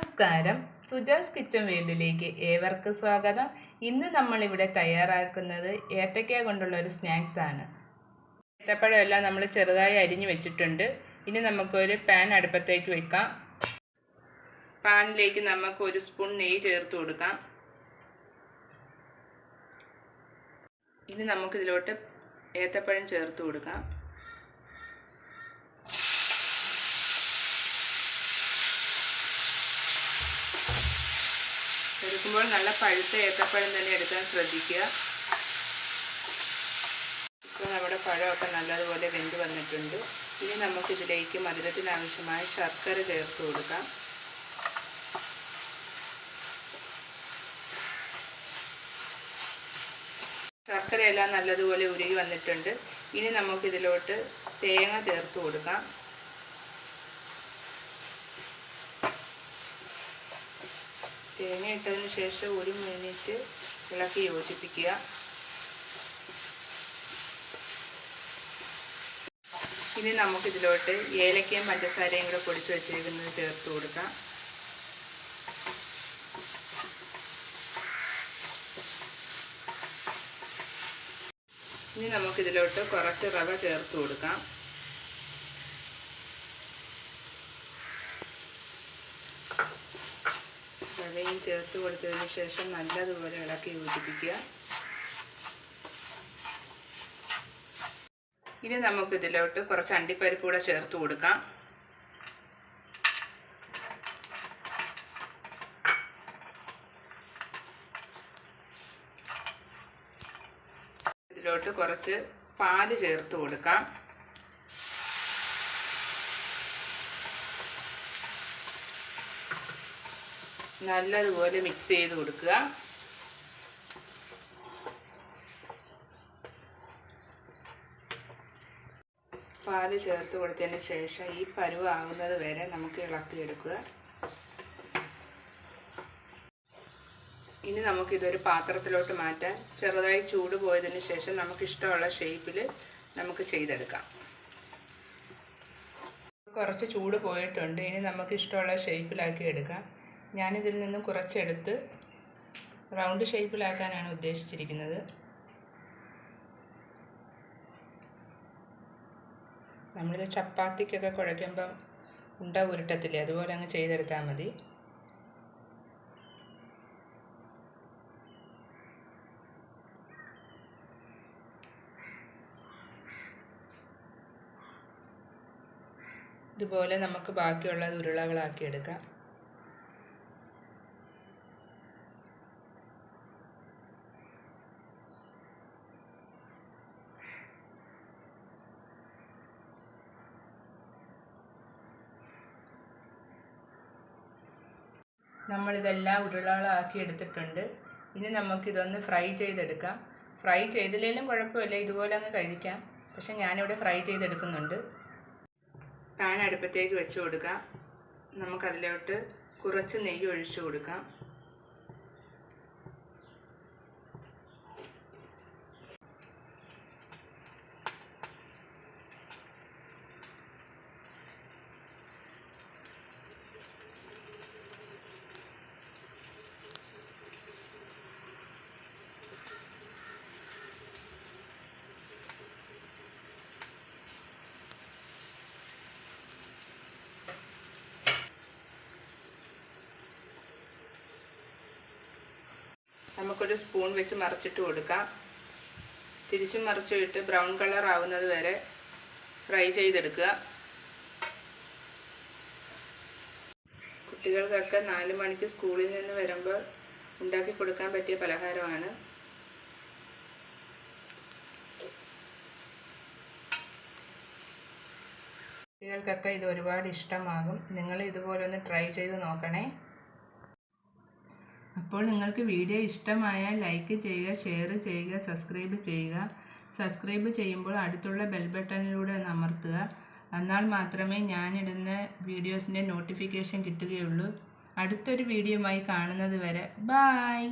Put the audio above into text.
നമസ്കാരം. സുജാസ് കിച്ചൺ വേൾഡിലേക്ക് ഏവർക്കും സ്വാഗതം. ഇന്ന് നമ്മളിവിടെ തയ്യാറാക്കുന്നത് ഏത്തക്ക കൊണ്ടുള്ള ഒരു സ്നാക്സ് ആണ്. ഏത്തപ്പഴം എല്ലാം നമ്മൾ ചെറുതായി അരിഞ്ഞു വെച്ചിട്ടുണ്ട്. ഇനി നമുക്കൊരു പാൻ അടുപ്പത്തേക്ക് വെക്കാം. പാനിലേക്ക് നമുക്ക് ഒരു സ്പൂൺ നെയ്യ് ചേർത്ത് കൊടുക്കാം. ഇനി നമുക്കിതിലോട്ട് ഏത്തപ്പഴം ചേർത്ത് കൊടുക്കാം. എടുക്കുമ്പോൾ നല്ല പഴുത്ത ഏത്തപ്പഴം തന്നെ എടുക്കാൻ ശ്രദ്ധിക്കുക. ഇപ്പോൾ നമ്മുടെ പഴമൊക്കെ നല്ലതുപോലെ വെന്ത് വന്നിട്ടുണ്ട്. ഇനി നമുക്കിതിലേക്ക് മധുരത്തിന് ആവശ്യമായ ശർക്കര ചേർത്ത് കൊടുക്കാം. ശർക്കരയെല്ലാം നല്ലതുപോലെ ഉരുകി വന്നിട്ടുണ്ട്. ഇനി നമുക്കിതിലോട്ട് തേങ്ങ ചേർത്ത് കൊടുക്കാം. തേങ്ങ ഇട്ടതിന് ശേഷം ഒരു മിനിറ്റ് ഇളക്കി യോജിപ്പിക്കുക. ഇനി നമുക്കിതിലോട്ട് ഏലക്കയും പഞ്ചസാരയും കൂടെ പൊടിച്ച് വെച്ചിരിക്കുന്നത് ചേർത്ത് കൊടുക്കാം. ഇനി നമുക്കിതിലോട്ട് കുറച്ച് റവ ചേർത്ത് കൊടുക്കാം. റവയും ചേർത്ത് കൊടുത്തതിന് ശേഷം നല്ലതുപോലെ ഇളക്കി യോജിപ്പിക്കുക. ഇനി നമുക്ക് ഇതിലോട്ട് കുറച്ച് അണ്ടിപ്പരിപ്പ് കൂടെ ചേർത്ത് കൊടുക്കാം. ഇതിലോട്ട് കുറച്ച് പാൽ ചേർത്ത് കൊടുക്കാം. നല്ലതുപോലെ മിക്സ് ചെയ്ത് കൊടുക്കുക. പാൽ ചേർത്ത് കൊടുത്തതിന് ശേഷം ഈ പരുവാകുന്നത് വരെ നമുക്ക് ഇളക്കിയെടുക്കുക. ഇനി നമുക്കിതൊരു പാത്രത്തിലോട്ട് മാറ്റാൻ ചെറുതായി ചൂട് പോയതിന് ശേഷം നമുക്കിഷ്ടമുള്ള ഷേപ്പിൽ നമുക്ക് ചെയ്തെടുക്കാം. കുറച്ച് ചൂട് പോയിട്ടുണ്ട്. ഇനി നമുക്ക് ഇഷ്ടമുള്ള ഷേപ്പിലാക്കി എടുക്കാം. ഞാനിതിൽ നിന്ന് കുറച്ചെടുത്ത് റൗണ്ട് ഷേപ്പിലാക്കാനാണ് ഉദ്ദേശിച്ചിരിക്കുന്നത്. നമ്മളിത് ചപ്പാത്തിക്കൊക്കെ കുഴയ്ക്കുമ്പം ഉണ്ട ഉരുട്ടത്തില്ലേ അതുപോലെ അങ്ങ് ചെയ്തെടുത്താൽ മതി. ഇതുപോലെ നമുക്ക് ബാക്കിയുള്ളത് ഉരുളകളാക്കി എടുക്കാം നമ്മളിതെല്ലാം ഉരുളകളാക്കി എടുത്തിട്ടുണ്ട്. ഇനി നമുക്കിതൊന്ന് ഫ്രൈ ചെയ്തെടുക്കാം. ഫ്രൈ ചെയ്തില്ലെങ്കിലും കുഴപ്പമില്ല. ഇതുപോലെ അങ്ങ് കഴിക്കാം. പക്ഷെ ഞാനിവിടെ ഫ്രൈ ചെയ്തെടുക്കുന്നുണ്ട്. പാൻ അടുപ്പത്തേക്ക് വെച്ച് കൊടുക്കാം. നമുക്കതിലോട്ട് കുറച്ച് നെയ്യ് ഒഴിച്ചു കൊടുക്കാം. നമുക്കൊരു സ്പൂൺ വെച്ച് മറിച്ചിട്ട് കൊടുക്കാം. തിരിച്ചും മറിച്ചിട്ട് ബ്രൗൺ കളർ ആവുന്നത് വരെ ഫ്രൈ ചെയ്തെടുക്കുക. കുട്ടികൾക്കൊക്കെ നാല് മണിക്ക് സ്കൂളിൽ നിന്ന് വരുമ്പോൾ ഉണ്ടാക്കി കൊടുക്കാൻ പറ്റിയ പലഹാരമാണ്. കുട്ടികൾക്കൊക്കെ ഇത് ഒരുപാട് ഇഷ്ടമാകും. നിങ്ങൾ ഇതുപോലെ ഒന്ന് ട്രൈ ചെയ്ത് നോക്കണേ. അപ്പോൾ നിങ്ങൾക്ക് വീഡിയോ ഇഷ്ടമായാൽ ലൈക്ക് ചെയ്യുക ഷെയർ ചെയ്യുക സബ്സ്ക്രൈബ് ചെയ്യുക. സബ്സ്ക്രൈബ് ചെയ്യുമ്പോൾ അടുത്തുള്ള ബെൽ ബട്ടണിലൂടെ ഒന്ന് അമർത്തുക. എന്നാൽ മാത്രമേ ഞാനിടുന്ന വീഡിയോസിന്റെ നോട്ടിഫിക്കേഷൻ കിട്ടുകയുള്ളൂ. അടുത്തൊരു വീഡിയോയുമായി കാണുന്നത് വരെ ബായ്